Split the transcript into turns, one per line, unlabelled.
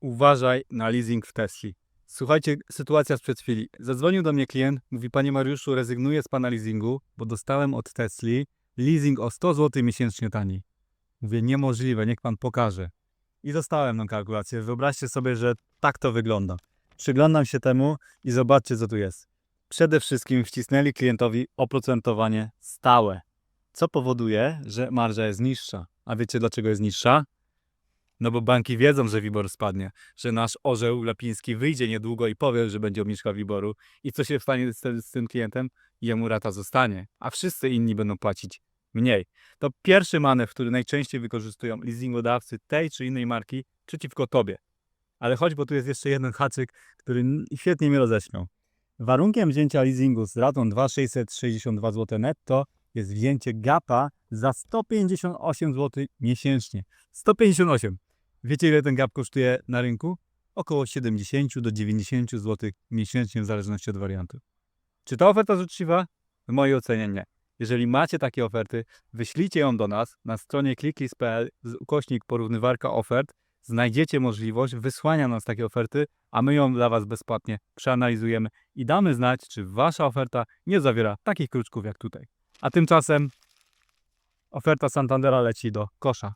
Uważaj na leasing w Tesli. Słuchajcie, sytuacja sprzed chwili. Zadzwonił do mnie klient, mówi, panie Mariuszu, rezygnuję z pana leasingu, bo dostałem od Tesli leasing o 100 zł miesięcznie taniej. Mówię, niemożliwe, niech pan pokaże. I dostałem tą kalkulację. Wyobraźcie sobie, że tak to wygląda. Przyglądam się temu i zobaczcie, co tu jest. Przede wszystkim wcisnęli klientowi oprocentowanie stałe, co powoduje, że marża jest niższa. A wiecie, dlaczego jest niższa? No bo banki wiedzą, że WIBOR spadnie, że nasz orzeł Lapiński wyjdzie niedługo i powie, że będzie obniżka WIBORu. I co się stanie z, z tym klientem? Jemu rata zostanie, a wszyscy inni będą płacić mniej. To pierwszy manewr, który najczęściej wykorzystują leasingodawcy tej czy innej marki przeciwko tobie. Ale chodź, bo tu jest jeszcze jeden haczyk, który świetnie mnie roześmiał. Warunkiem wzięcia leasingu z ratą 2662 zł netto jest wzięcie gapa za 158 zł miesięcznie. 158. Wiecie ile ten gap kosztuje na rynku? Około 70 do 90 zł miesięcznie w zależności od wariantu. Czy ta oferta jest uczciwa? W mojej ocenie nie. Jeżeli macie takie oferty, wyślijcie ją do nas na stronie clicklist.pl z ukośnik porównywarka ofert. Znajdziecie możliwość wysłania nas takiej oferty, a my ją dla Was bezpłatnie przeanalizujemy i damy znać, czy Wasza oferta nie zawiera takich kruczków jak tutaj. A tymczasem oferta Santandera leci do kosza.